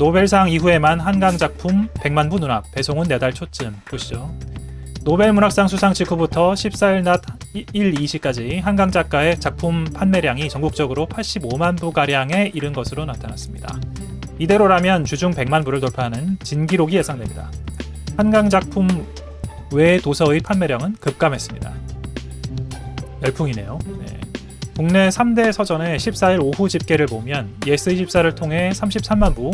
노벨상 이후에만 한강 작품 100만 부 눈앞, 배송은 내달 초쯤 보시죠. 노벨 문학상 수상 직후부터 14일 낮 1, 2시까지 한강 작가의 작품 판매량이 전국적으로 85만 부 가량에 이른 것으로 나타났습니다. 이대로라면 주중 100만 부를 돌파하는 진기록이 예상됩니다. 한강 작품 외 도서의 판매량은 급감했습니다. 열풍이네요. 네. 국내 3대 서점의 14일 오후 집계를 보면 예스24를 통해 33만 부,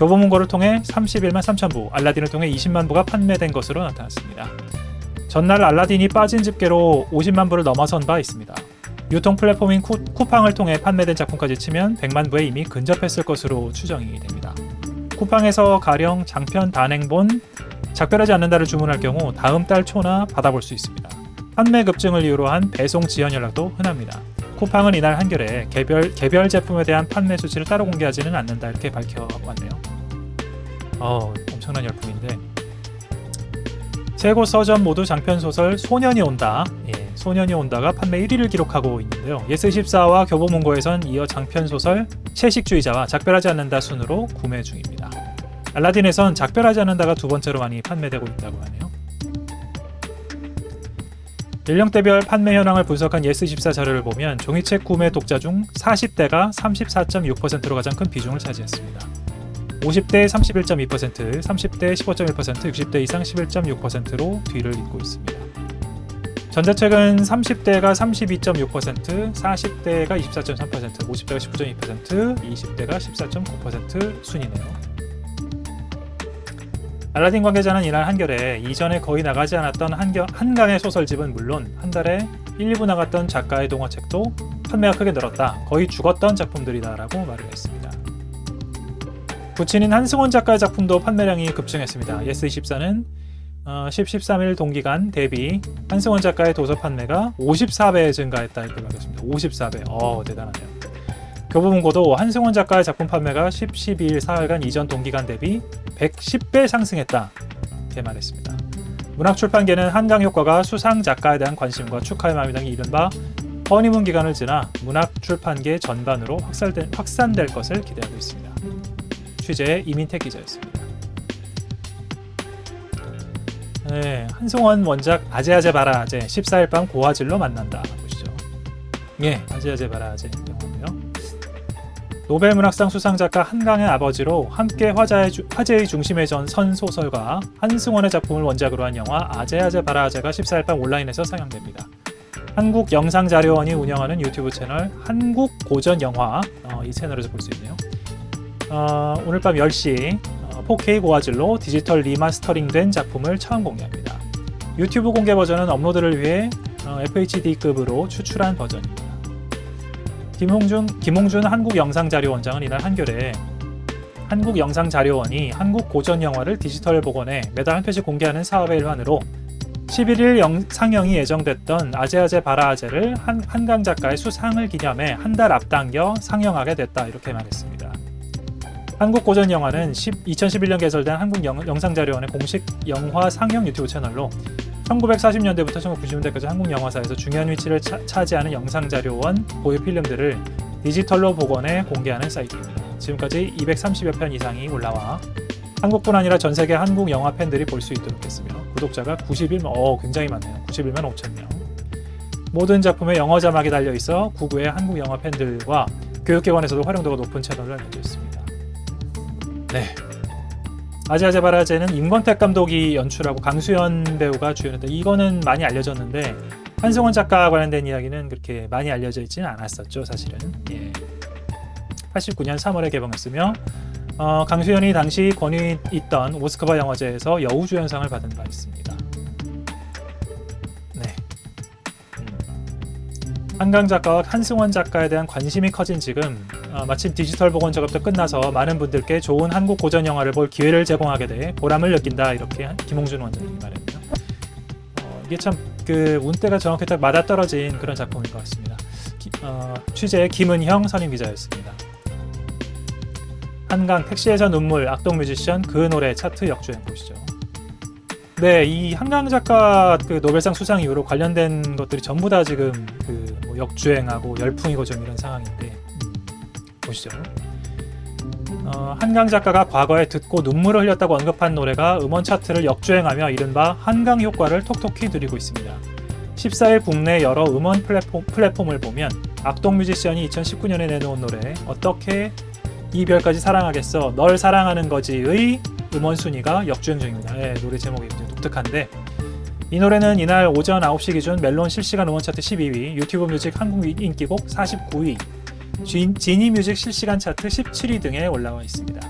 교보문고를 통해 31만 3천 부, 알라딘을 통해 20만 부가 판매된 것으로 나타났습니다. 전날 알라딘이 빠진 집계로 50만 부를 넘어선 바 있습니다. 유통 플랫폼인 쿠, 쿠팡을 통해 판매된 작품까지 치면 100만 부에 이미 근접했을 것으로 추정이 됩니다. 쿠팡에서 가령 장편 단행본 작별하지 않는다를 주문할 경우 다음 달 초나 받아볼 수 있습니다. 판매 급증을 이유로 한 배송 지연 연락도 흔합니다. 쿠팡은 이날 한겨레 개별 개별 제품에 대한 판매 수치를 따로 공개하지는 않는다 이렇게 밝혀왔네요. 어 엄청난 열풍인데 세고 서점 모두 장편 소설 소년이 온다. 예, 소년이 온다가 판매 1위를 기록하고 있는데요. 예스24와 교보문고에선 이어 장편 소설 채식주의자와 작별하지 않는다 순으로 구매 중입니다. 알라딘에선 작별하지 않는다가 두 번째로 많이 판매되고 있다고 하네요. 연령대별 판매 현황을 분석한 예스24 자료를 보면 종이책 구매 독자 중 40대가 34.6%로 가장 큰 비중을 차지했습니다. 50대 31.2%, 30대 15.1%, 60대 이상 11.6%로 뒤를 잇고 있습니다. 전자책은 30대가 32.6%, 40대가 24.3%, 50대가 19.2%, 20대가 14.9% 순이네요. 알라딘 관계자는 이날 한겨레 이전에 거의 나가지 않았던 한겨, 한강의 소설집은 물론 한 달에 1, 2부 나갔던 작가의 동화책도 판매가 크게 늘었다. 거의 죽었던 작품들이다라고 말을 했습니다. 부친인 한승원 작가의 작품도 판매량이 급증했습니다. 예스24는 어, 10, 13일 동기간 대비 한승원 작가의 도서 판매가 54배 증가했다 이렇게 밝혔습니다. 54배. 어 대단하네요. 교보문고도 한승원 작가의 작품 판매가 10, 12일 사흘간 이전 동기간 대비 110배 상승했다. 이렇게 말했습니다. 문학출판계는 한강 효과가 수상 작가에 대한 관심과 축하의 마음이 당이 이른바 허니문 기간을 지나 문학출판계 전반으로 확산될 것을 기대하고 있습니다. 취재 이민택 기자였습니다. 네, 한승원 원작 아재아재 바라 아재 14일 밤 고화질로 만난다 보시죠. 예, 아재아재 바라 아재 영화고요. 노벨 문학상 수상 작가 한강의 아버지로 함께 화자의 주, 화제의 중심에 선 소설가 한승원의 작품을 원작으로 한 영화 아재아재 바라 아재가 14일 밤 온라인에서 상영됩니다. 한국 영상자료원이 운영하는 유튜브 채널 한국 고전 영화 어, 이 채널에서 볼 수 있네요. 어, 오늘 밤 10시 어, 4K 고화질로 디지털 리마스터링된 작품을 처음 공개합니다. 유튜브 공개 버전은 업로드를 위해 어, FHD급으로 추출한 버전입니다. 김홍준, 김홍준 한국영상자료원장은 이날 한겨레 한국영상자료원이 한국 고전 영화를 디지털 복원해 매달 한 편씩 공개하는 사업의 일환으로 11일 영, 상영이 예정됐던 아재아재 바라아재를 한, 한강 작가의 수상을 기념해 한 달 앞당겨 상영하게 됐다 이렇게 말했습니다. 한국 고전 영화는 10, 2011년 개설된 한국 영, 영상자료원의 공식 영화 상영 유튜브 채널로 1940년대부터 1990년대까지 한국 영화사에서 중요한 위치를 차, 차지하는 영상자료원 보유 필름들을 디지털로 복원해 공개하는 사이트입니다. 지금까지 230여 편 이상이 올라와 한국뿐 아니라 전 세계 한국 영화 팬들이 볼 수 있도록 했으며 구독자가 91만, 어 굉장히 많네요. 91만 5천 명. 모든 작품에 영어 자막이 달려 있어 구구의 한국 영화 팬들과 교육기관에서도 활용도가 높은 채널로 알려져 있습니다. 네. 아재아재 바라제는 임권택 감독이 연출하고 강수연 배우가 주연했다. 이거는 많이 알려졌는데 한승원 작가 관련된 이야기는 그렇게 많이 알려져 있지는 않았었죠, 사실은. 예. 89년 3월에 개봉했으며 어, 강수연이 당시 권위 있던 모스크바 영화제에서 여우주연상을 받은 바 있습니다. 한강 작가와 한승원 작가에 대한 관심이 커진 지금 어, 마침 디지털 복원 작업도 끝나서 많은 분들께 좋은 한국 고전 영화를 볼 기회를 제공하게 돼 보람을 느낀다 이렇게 김홍준 원장님이 말했네요. 어, 이게 참 그 운때가 정확히 딱 맞아 떨어진 그런 작품인 것 같습니다. 기, 어, 취재 김은형 선임 기자였습니다. 한강 택시에서 눈물 악동 뮤지션 그 노래 차트 역주행 보시죠. 네, 이 한강 작가 그 노벨상 수상 이후로 관련된 것들이 전부 다 지금 그뭐 역주행하고 열풍이고 좀 이런 상황인데 보시죠. 어, 한강 작가가 과거에 듣고 눈물을 흘렸다고 언급한 노래가 음원 차트를 역주행하며 이른바 한강 효과를 톡톡히 누리고 있습니다. 14일 국내 여러 음원 플랫폼, 플랫폼을 보면 악동 뮤지션이 2019년에 내놓은 노래 어떻게 이별까지 사랑하겠어 널 사랑하는 거지의 음원 순위가 역주행 중입니다. 예, 노래 제목이 굉장히 독특한데 이 노래는 이날 오전 9시 기준 멜론 실시간 음원 차트 12위, 유튜브 뮤직 한국 인기곡 49위, 진- 지니 뮤직 실시간 차트 17위 등에 올라와 있습니다.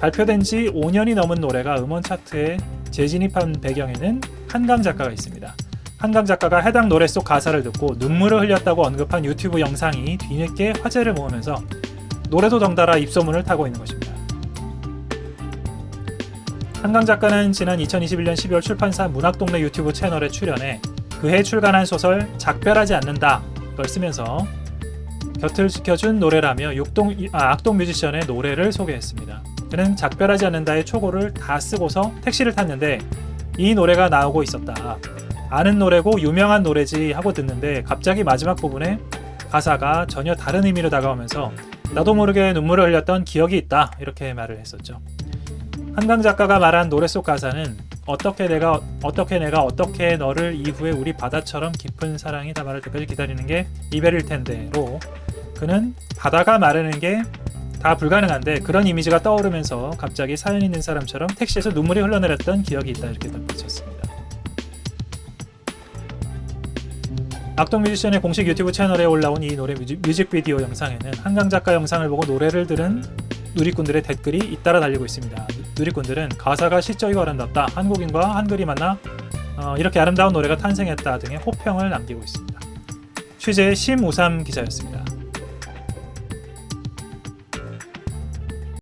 발표된 지 5년이 넘은 노래가 음원 차트에 재진입한 배경에는 한강 작가가 있습니다. 한강 작가가 해당 노래 속 가사를 듣고 눈물을 흘렸다고 언급한 유튜브 영상이 뒤늦게 화제를 모으면서 노래도 덩달아 입소문을 타고 있는 것입니다. 한강 작가는 지난 2021년 12월 출판사 문학동네 유튜브 채널에 출연해 그해 출간한 소설 작별하지 않는다 이걸 쓰면서 곁을 지켜준 노래라며 육동, 아, 악동 뮤지션의 노래를 소개했습니다. 그는 작별하지 않는다의 초고를 다 쓰고서 택시를 탔는데 이 노래가 나오고 있었다. 아는 노래고 유명한 노래지 하고 듣는데 갑자기 마지막 부분에 가사가 전혀 다른 의미로 다가오면서 나도 모르게 눈물을 흘렸던 기억이 있다 이렇게 말을 했었죠. 한강 작가가 말한 노래 속 가사는 어떻게 내가 어떻게 내가 어떻게 너를 이후에 우리 바다처럼 깊은 사랑이 다마를 때까지 기다리는 게 이별일 텐데로 그는 바다가 마르는 게 다 불가능한데 그런 이미지가 떠오르면서 갑자기 사연 있는 사람처럼 택시에서 눈물이 흘러내렸던 기억이 있다 이렇게 덧붙였습니다. 악동 뮤지션의 공식 유튜브 채널에 올라온 이 노래 뮤직, 뮤직비디오 영상에는 한강 작가 영상을 보고 노래를 들은 누리꾼들의 댓글이 잇따라 달리고 있습니다. 누리꾼들은 가사가 시적이고 아름답다. 한국인과 한글이 만나 어, 이렇게 아름다운 노래가 탄생했다 등의 호평을 남기고 있습니다. 취재 심우삼 기자였습니다.